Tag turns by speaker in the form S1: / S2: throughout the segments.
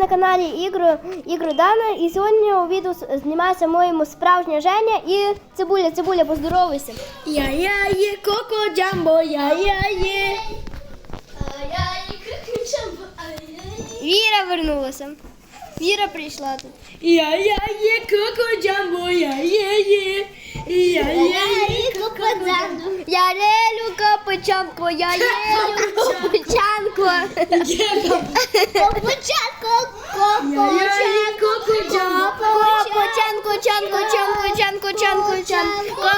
S1: на каналі Ігру, Ігру Дана. І сьогодні у відео знімається моєму справжня Женя і Цибуля. Цибуля, поздоровайся.
S2: Я-я є коко джамбо, я-я є.
S1: Віра вернулася. Віра прийшла тут.
S2: Я-я є коко джамбо, я-я є. Я-я є коко джамбо.
S1: Я лелю капичанко, я лелю капичанко. Капичанко,
S2: Я-я є коко джамбо.
S1: Капочанко, чанко, чанко, чанко, чанко,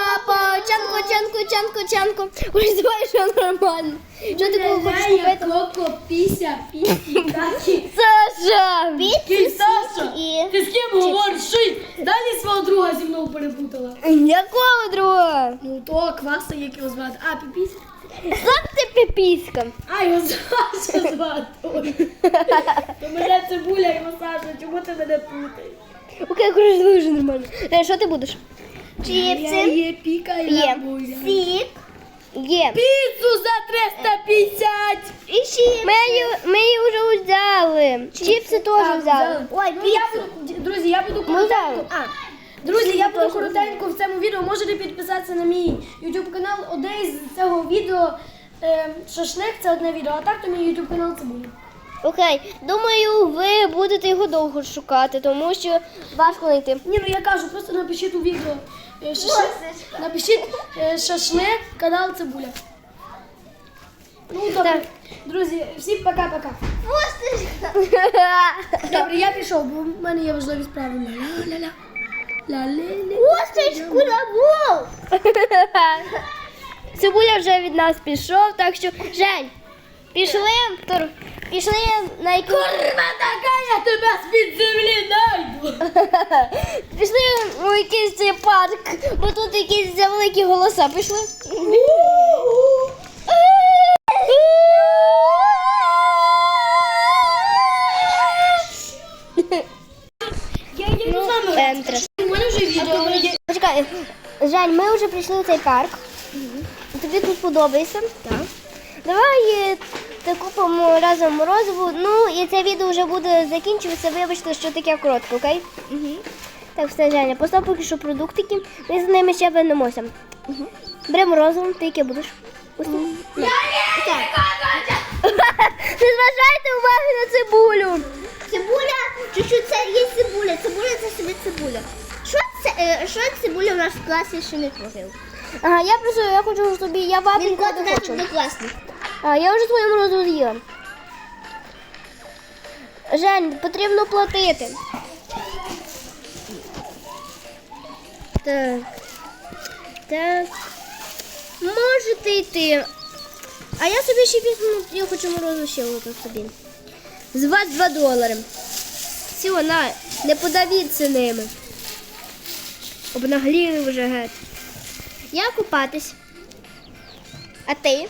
S1: чанко, Капочанко, чанко, чанко, чанко. Давай, що нормально. Що ти кого хочеш купити?
S2: коко, піся, пісі, какі.
S1: Саша!
S2: Кінь Саша, ти з ким говориш? Й далі свого друга зі мною перепутала?
S1: Якого друга?
S2: Ну, того кваса, як його звати. А, піпіся?
S1: Сам ти піпіська.
S2: А, його Саша звати. Ой. То мене цибуля, його Саша. Чому ти мене путаєш?
S1: Окей, коротше, дуже нормально. Е, Що ти будеш?
S2: Я є піка і
S1: Є.
S2: лабуля.
S1: Сік. Є.
S2: Піцу за 350!
S1: І чіпси. Ми, її- ми її вже взяли. Чіпси теж взяли.
S2: Ой, ну я буду, друзі, я буду
S1: Ми взяли.
S2: коротенько. А, друзі, я буду коротенько в цьому відео. Можете підписатися на мій YouTube канал. Одне з цього відео е, шашлик це одне відео, а так то мій YouTube канал це буде.
S1: Окей, думаю, ви будете його довго шукати, тому що важко знайти.
S2: Ні, ну я кажу, просто напишіть у відео е, шашлик. Напишіть е, шашлик, канал Цибуля. Ну добре.
S1: Так.
S2: Друзі, всім пока-пока. Добре, я пішов, бо в мене є важливі справи. Ля-ля-ля.
S1: Косточку набув! Цибуля вже від нас пішов, так що, Жень, пішли, Тур, пішли на якийсь...
S2: Курва така, я тебе з-під землі найду.
S1: Пішли у якийсь цей парк, бо тут якісь великі голоса пішли.
S2: Я їду з вами.
S1: Ентер.
S2: У мене вже відео. є.
S1: Почекай, Жень, ми вже прийшли у цей парк. Тобі тут подобається? Так. Давай е, та купимо разом морозиву. Ну і це відео вже буде закінчуватися. Вибачте, що таке коротке, окей? Угу. Так, все, Женя, постав поки що продуктики. Ми з ними ще вернемося. Угу. Бери морозиво, ти яке будеш? Не зважайте уваги на цибулю.
S3: Цибуля, чуть-чуть це є цибуля. Цибуля це собі цибуля. Що це е, що цибуля в нас в класі ще не творив?
S1: Ага, я просто я хочу щоб тобі, я
S3: Він кот
S1: не
S3: наш
S1: хочу.
S3: однокласник.
S1: А, я вже твою морозу з'їла. Жень, потрібно платити. Так. Так. Можете йти. А я собі ще візьму, я хочу морозу ще отак собі. З вас 2 долари. Всього, на, не подавіться ними. Обнагліли вже геть. Я купатись. А ти?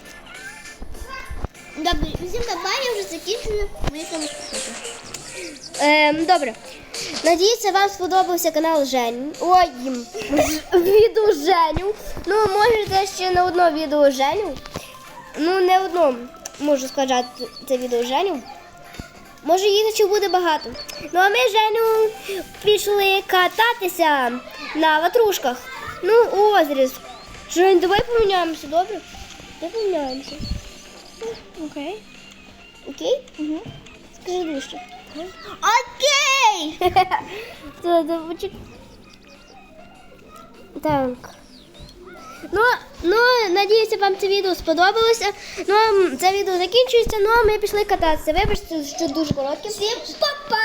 S3: Добре, всім бабай, я вже. Ми там.
S1: Ем, добре. Надіюся, вам сподобався канал Жень. Ой, відео Женю. Ну, можете ще не одно відео Женю. Ну, не одно можу сказати це відео Женю. Може, їх буде багато. Ну, а ми Женю пішли кататися на ватрушках. Ну, у озері. Жень, давай поміняємося, добре? Давай поміняємося. Ну, Окей. Окей? Угу. Скажи ближче.
S3: Окей!
S1: Та, та, Так. Ну, ну, надіюся, вам це відео сподобалося. Ну, це відео закінчується, ну а ми пішли кататися. Вибачте, що дуже коротке.
S3: Всім па-па!